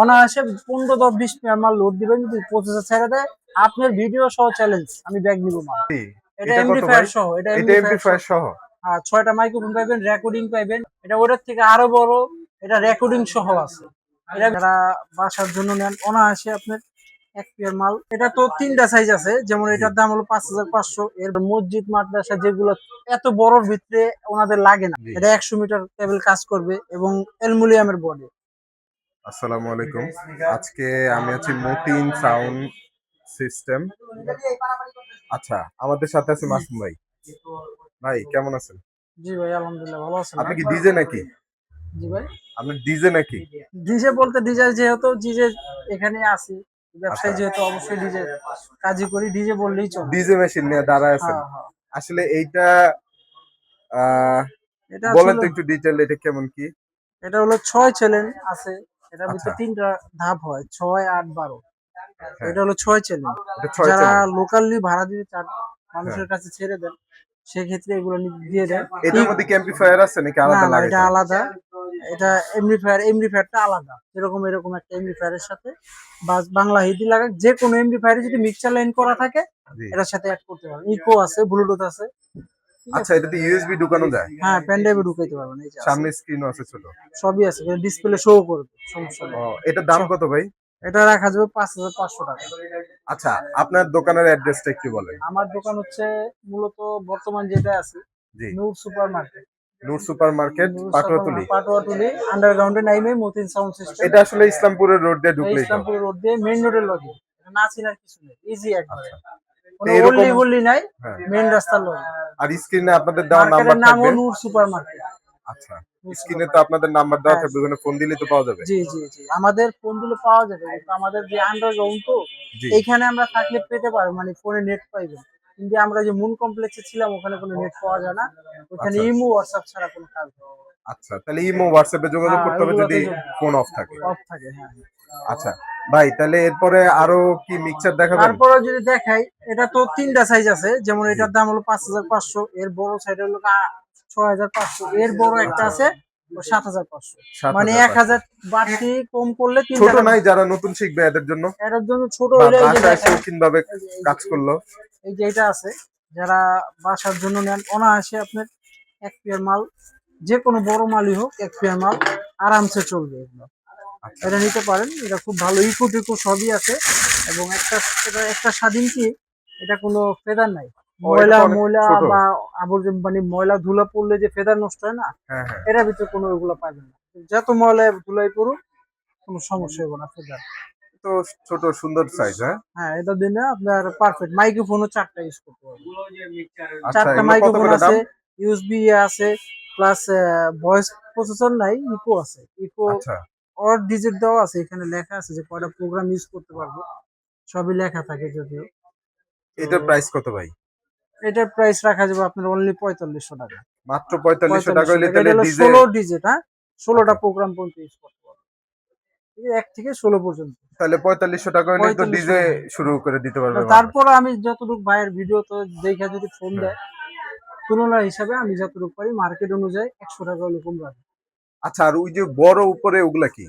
অনায়াসে পনেরো দশ বিশ মাল লোড দিবেন যদি প্রসেসর ছেড়ে দেয় আপনার ভিডিও সহ চ্যালেঞ্জ আমি ব্যাগ নিব মাল। এটা এমপ্লিফায়ার ভাই? সহ এটা এমপ্লিফায়ার এমপ্লিফায়ার সহ। আর ছয়টা মাইক্রোফোন পাইবেন রেকর্ডিং পাইবেন এটা ওটার থেকে আরও বড় এটা রেকর্ডিং সহ আছে। এটা যারা বাসার জন্য নেন অনায়াসে আপনার এক পেয়ার মাল। এটা তো তিনটা সাইজ আছে যেমন এটার দাম হলো পাঁচ হাজার পাঁচশো এর মসজিদ মাদ্রাসা যেগুলো এত বড় ভিতরে ওনাদের লাগে না। এটা একশো মিটার কেবল কাজ করবে এবং অ্যালুমিনিয়ামের বডি আসসালামু আলাইকুম। আজকে আমি আছি মতিন সাউন্ড সিস্টেম আচ্ছা আমাদের সাথে আছে মাসুম ভাই। ভাই কেমন আছেন? জি ভাই আলহামদুলিল্লাহ ভালো আছেন। আপনি কি ডিজে নাকি? জি ভাই। আপনি ডিজে নাকি? ডিজে বলতে ডিজে যেহেতু ডিজে এখানে আছি। ব্যবসায়ী আচ্ছা। যেহেতু অবশ্যই ডিজে কাজই করি ডিজে বললেই চলে। ডিজে মেশিন নিয়ে দাঁড়ায় আছেন। হ্যাঁ হ্যাঁ। আসলে এইটা বলেন তো একটু ডিটেল এটা কেমন কি? এটা হলো ছয় চ্যানেল আছে। এটার ভিতরে আচ্ছা। তিনটা ধাপ হয় ছয় আট বারো। হ্যাঁ। এটা হলো ছয় চ্যানেল যারা লোকালি ভাড়া দিতে চান মানুষের কাছে ছেড়ে দেন সেক্ষেত্রে এগুলো দিয়ে দেন। এটার মধ্যে কি আছে নাকি আলাদা লাগে এটা আলাদা। এটা এমডিফায়ার এমডিফায়ারটা আলাদা। এরকম এরকম একটা এমডিফায়ারের সাথে বা বাংলা হিন্দি লাগা যে কোনো এমডিফায়ারে যদি মিক্সচার লাইন করা থাকে এটার সাথে অ্যাড করতে পারবেন ইকো আছে ব্লুটুথ আছে? আচ্ছা এটাতে ইউএসবি ঢুকানো যায়? হ্যাঁ পেন ড্রাইভে ঢুকাইতে পারবেন এই যে। সামনে স্ক্রিনও আছে ছোট। সবই আছে ডিসপ্লে শো করবে সমস্যা নেই। এটার দাম কত ভাই? এটা রাখা যাবে পাঁচ হাজার পাঁচশো টাকা। আচ্ছা আপনার দোকানের অ্যাড্রেসটা একটু বলেন। আমার দোকান হচ্ছে মূলত বর্তমান যেটা আছে Noor super market Noor super market Patuatuli Patuatuli আন্ডারগ্রাউন্ডে নাইমে মতিন সাউন্ড সিস্টেম এটা আসলে ইসলামপুরের রোড দিয়ে ঢুকলেই তো ইসলামপুর রোড দিয়ে মেইন রোডের লগে না চিনার কিছু নেই ইজি একবারে। নাই হ্যাঁ। রাস্তার লগে আর স্ক্রিনে আপনাদের দেওয়া নাম্বার থাকবে। নূর সুপার মার্কেট আচ্ছা স্ক্রিনে তো আপনাদের নাম্বার দেওয়া হ্যাঁ। থাকবে ওখানে ফোন দিলে তো পাওয়া যাবে। জি জি জি আমাদের ফোন দিলে পাওয়া যাবে কিন্তু আমাদের যে আন্ডারগ্রাউন্ড তো এখানে আমরা থাকলে পেতে পারব মানে ফোনে নেট পাইবেন। কিন্তু আমরা যে মুন কমপ্লেক্সে ছিলাম ওখানে কোনো নেট পাওয়া যায় না। ওখানে আচ্ছা। ইমো হোয়াটসঅ্যাপ ছাড়া কোনো কাজ আচ্ছা তাহলে ইমো হোয়াটসঅ্যাপে যোগাযোগ করতে হবে যদি ফোন অফ থাকে। অফ থাকে হ্যাঁ। আচ্ছা ভাই তাহলে এরপরে আরও কি মিক্সচার দেখাবেন? তারপরে যদি দেখাই এটা তো তিনটা সাইজ আছে। যেমন এটার দাম হলো পাঁচ হাজার পাঁচশো এর বড় সাইজ হলো ছয় হাজার পাঁচশো এর বড় একটা আছে সাত হাজার পাঁচশো। 7,500 মানে এক হাজার বাড়তি কম করলে ছোট নাই যারা নতুন শিখবে এদের জন্য? এটার জন্য ছোট হলে এই যে বাসায় দেখেন, ভাবে এই কাজ করল। এই যে এটা আছে যারা বাসার জন্য নেন অনায়াসে আপনার এক পেয়ার মাল যে কোনো বড় মালই হোক এক পেয়ার মাল আরামসে চলবে এগুলো। আচ্ছা। এটা নিতে পারেন এটা খুব ভালো ইকো টিকো সবই আছে এবং একটা এটা একটা স্বাধীন কি এটা কোনো ফেদার নাই। ময়লা ময়লা বা আবর্জনা মানে ময়লা ধুলা পড়লে যে ফেদার নষ্ট হয় না হ্যাঁ হ্যাঁ। এটার ভিতরে কোনো ওগুলো পাবেন না। যত ময়লা ধুলাই পড়ুক কোনো সমস্যা হবে না ফেদার। তো ছোট সুন্দর সাইজ হ্যাঁ? হ্যাঁ এটা আপনার পারফেক্ট মাইক্রোফোনও চারটা ইউজ করতে পারবেন। আচ্ছা চারটা মাইক্রোফোন আছে ইউএসবি আছে প্লাস ভয়েস প্রসেসর নাই ইকো আছে। ইকো আচ্ছা। অর ডিজিট দেওয়া আছে এখানে লেখা আছে যে কয়টা প্রোগ্রাম ইউজ করতে পারব। সবই লেখা থাকে যদিও। এটার প্রাইস কত ভাই? এটার প্রাইস রাখা যাবে আপনার অনলি পঁয়তাল্লিশশো টাকা। মাত্র পঁয়তাল্লিশশো টাকা তাহলে ষোলো ডিজিট হ্যাঁ? ষোলোটা আচ্ছা। প্রোগ্রাম পর্যন্ত ইউজ করতে এক থেকে ষোলো পর্যন্ত। তাহলে পঁয়তাল্লিশশো টাকা তো ডিজে শুরু করে দিতে পারবে তারপর আমি যতটুকু ভাইয়ের ভিডিও তো দেখে যদি ফোন হ্যাঁ। দেয় তুলনা হিসাবে আমি যতটুকু পারি মার্কেট অনুযায়ী একশো টাকা হলে কম আচ্ছা আর ওই যে বড় উপরে ওগুলা কি?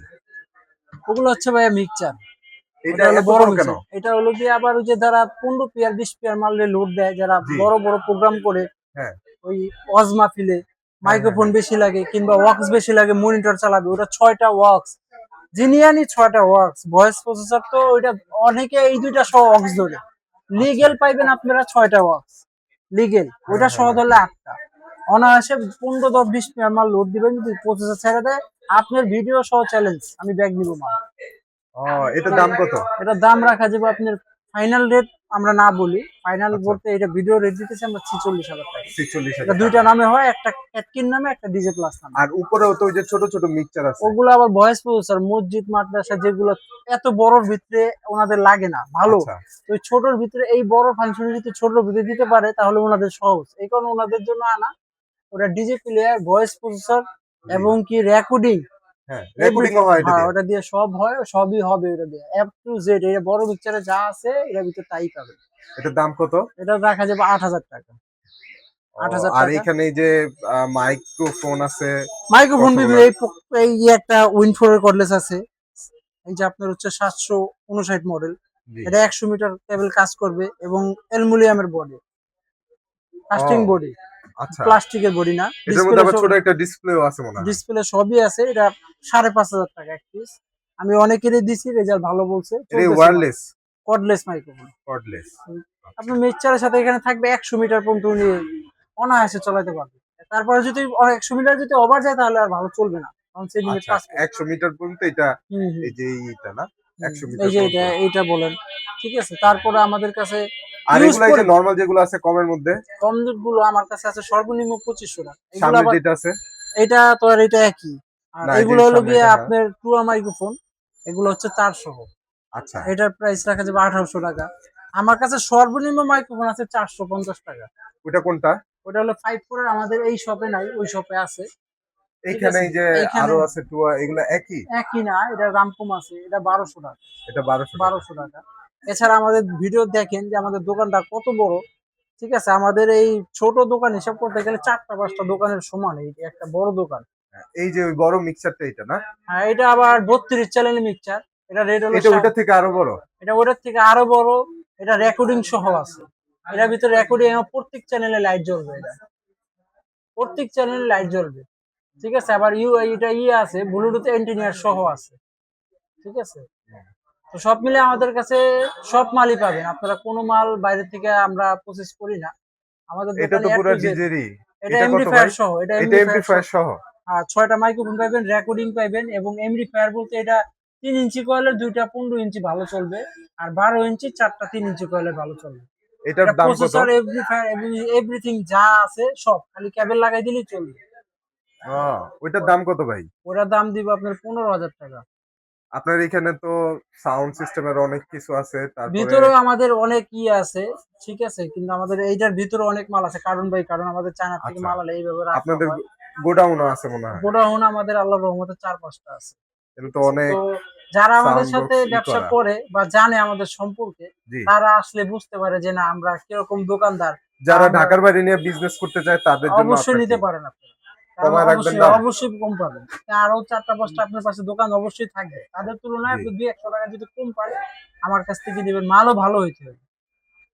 ওগুলো হচ্ছে ভাইয়া মিক্সচার এটা হলো বড় কেন? এটা হলো দিয়ে আবার ওই যে যারা পনেরো পেয়ার বিশ পেয়ার মারলে লোড দেয় যারা বড় বড় প্রোগ্রাম করে হ্যাঁ। ওই ওয়াজ মাহফিলে মাইক্রোফোন বেশি লাগে কিংবা ওয়াক্স বেশি লাগে মনিটর চালাবে ওটা ছয়টা ওয়াক্স জিনিয়ানি ছয়টা ওয়ার্কস ভয়েস প্রসেসর তো ওইটা অনেকে এই দুইটা সহ ওয়াক্স ধরে। লিগেল পাইবেন আপনারা ছয়টা ওয়ার্কস লিগেল ওইটা হ্যাঁ, সহ হ্যাঁ। ধরলে আটটা। অনায়াসে পনেরো দশ বিশ মিনিট মাল লোড দিবেন যদি প্রসেসর ছেড়ে দেয়। আপনার ভিডিও সহ চ্যালেঞ্জ আমি ব্যাগ নিব মা ও এটার দাম কত? এটা দাম রাখা যাবে আপনার ফাইনাল রেট আমরা না বলি। ফাইনাল আচ্ছা। বলতে এটা ভিডিও রেট দিতেছি আমরা ছিচল্লিশ হাজার টাকা। ছিচল্লিশ এটা দুইটা নামে হয় একটা ক্যাটকিন নামে একটা ডিজে প্লাস নামে। আর উপরেও তো ওই যে ছোট ছোট মিক্সচার আছে। ওগুলো আবার ভয়েস প্রসেসর মসজিদ মাদ্রাসা যেগুলো এত বড়র ভিতরে ওনাদের লাগে না ভালো। আচ্ছা, তো ছোটর ভিতরে এই বড় ফাংশন যদি ছোটর ভিতরে দিতে পারে তাহলে ওনাদের সহজ। এই কারণে ওনাদের জন্য আনা। ওটা ডিজে প্লেয়ার ভয়েস প্রসেসর এবং কি রেকর্ডিং হ্যাঁ রেকর্ডিং হয় এটা ওটা দিয়ে সব হয় সবই হবে ওটা দিয়ে। এফ টু জেড এটা বড় পিকচারে যা আছে ভিতরে তাই পাবে। এটার দাম কত? এটা রাখা যাবে আট হাজার টাকা। আর এখানে এই যে মাইক্রোফোন আছে মাইক্রোফোন এই একটা কর্ডলেস আছে। এই যে আপনার হচ্ছে সাতশো উনষাট মডেল এটা একশো মিটার কেবল কাজ করবে এবং অ্যালুমিনিয়ামের বডি কাস্টিং বডি প্লাস্টিকের বডি না। এটার মধ্যে আবার ছোট একটা ডিসপ্লেও আছে মনে হয়। ডিসপ্লে সবই আছে। এটা সাড়ে পাঁচ হাজার টাকা এক পিস আমি অনেকেরই দিছি রেজাল্ট ভালো বলছে। এটা ওয়্যারলেস কর্ডলেস মাইক্রোফোন কর্ডলেস আপনার মিক্সচারের সাথে এখানে থাকবে একশো মিটার পর্যন্ত উনি অনায়াসে চালাতে পারবে। তারপরে যদি একশো মিটার যদি ওভার যায় তাহলে আর ভালো চলবে না। কারণ সেই লিমিট আচ্ছা পাস একশো মিটার পর্যন্ত এটা এই যে এইটা না 100 মিটার এই যে। এটা এইটা বলেন। ঠিক আছে তারপরে আমাদের কাছে আর এগুলো এই যে নরমাল যেগুলো আছে কমের মধ্যে কমগুলো আমার কাছে আছে সর্বনিম্ন পঁচিশশো টাকা। সামনে যেটা আছে। এটা তো আর এটা একই। আর এগুলো হলো গিয়ে আপনার টুয়া মাইক্রোফোন এগুলো হচ্ছে চারশো আচ্ছা। এটার প্রাইস রাখা যাবে আঠারোশো টাকা। আমার কাছে সর্বনিম্ন মাইক্রোফোন আছে চারশো পঞ্চাশ টাকা। ওটা কোনটা? ওটা হলো ফাইভ ফোর আমাদের এই শপে নাই ওই শপে আছে। এইখানে যে আরও আছে টুয়া এগুলো একই? একই না এটা রামকম আছে এটা বারোশো টাকা। এটা বারোশো বারোশো টাকা। এছাড়া আমাদের ভিডিও দেখেন যে আমাদের দোকানটা কত বড় ঠিক আছে? আমাদের এই ছোট দোকান হিসাব করতে গেলে চারটা পাঁচটা দোকানের সমান এই একটা বড় দোকান। এই যে ওই বড় মিক্সারটা এটা না? হ্যাঁ এটা আবার বত্রিশ চ্যানেল মিক্সার এটা রেড হলো এটা থেকে আরও বড়? এটা ওটার থেকে আরও বড় এটা রেকর্ডিং সহ আছে। এটার ভিতরে রেকর্ডিং প্রত্যেক চ্যানেলে লাইট জ্বলবে এটা। প্রত্যেক চ্যানেলে লাইট জ্বলবে। ঠিক আছে? আবার ইউ এটা ইয়ে আছে ব্লুটুথ এন্টিনিয়ার সহ আছে। ঠিক আছে? তো সব মিলে আমাদের কাছে সব মালই পাবেন। আপনারা কোনো মাল বাইরে থেকে আমরা প্রসেস করি না। আমাদের এটা তো পুরো ডিজেরই এটা এমপ্লিফায়ার সহ এটা এমপ্লিফায়ার সহ। আর ছয়টা মাইক্রোফোন পাবেন রেকর্ডিং পাবেন এবং এমপ্লিফায়ার বলতে এটা তিন ইঞ্চি কয়েলের দুইটা পনেরো ইঞ্চি ভালো চলবে আর বারো ইঞ্চি চারটা তিন ইঞ্চি কয়েলের ভালো চলবে। এটার এটা দাম কত? এমপ্লিফায়ার এভরিথিং যা আছে সব খালি কেবল লাগাই দিলেই চলবে। ওইটার দাম কত ভাই? ওটার দাম দিব আপনার পনেরো হাজার টাকা। আপনার এখানে তো সাউন্ড সিস্টেমের অনেক কিছু আছে তারপরে ভিতরেও আমাদের অনেক ই আছে ঠিক আছে? কিন্তু আমাদের এইটার ভিতরে অনেক মাল আছে কারণ বাই কারণ আমাদের চায়না থেকে আচ্ছা। মাল আলে এইভাবে আপনাদের গোডাউন আছে মনে হয়। গোডাউন আমাদের আল্লাহর রহমতে চার পাঁচটা আছে। তো অনেক যারা আমাদের সাথে ব্যবসা করে। বা জানে আমাদের সম্পর্কে তারা আসলে বুঝতে পারে যে না আমরা কীরকম দোকানদার। যারা ঢাকার বাইরে নিয়ে বিজনেস করতে চায় তাদের জন্য অবশ্যই নিতে পারেন আপনি কমায় রাখবেন অবশ্যই অবশ্যই কম পাবেন। আরও চারটা পাঁচটা আপনার পাশে দোকান অবশ্যই থাকবে। তাদের তুলনায় আপনি দুই একশো টাকা যদি কম আমার কাছ থেকে দিবেন মালও ভালো হইতে হবে।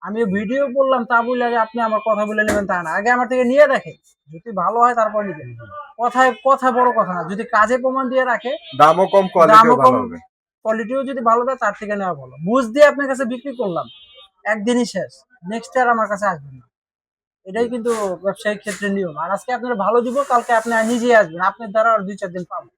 আমি ভিডিও বললাম তা বলে যে আপনি আমার কথা বলে নেবেন তা না। আগে আমার থেকে নিয়ে দেখেন যদি ভালো হয় তারপর নিবেন। কথায় কথা বড় কথা না। যদি কাজে প্রমাণ দিয়ে রাখে দামও কম কোয়ালিটিও দামও কম কোয়ালিটিও যদি ভালো দেয় তার থেকে নেওয়া ভালো। বুঝ দিয়ে আপনার কাছে বিক্রি করলাম। একদিনই শেষ। নেক্সট ইয়ার আমার কাছে আসবেন না। এটাই কিন্তু ব্যবসায়িক ক্ষেত্রে নিয়ম। আর আজকে আপনারা ভালো দিব কালকে আপনি নিজেই আসবেন। আপনার দ্বারা আর দুই, চার দিন পাবেন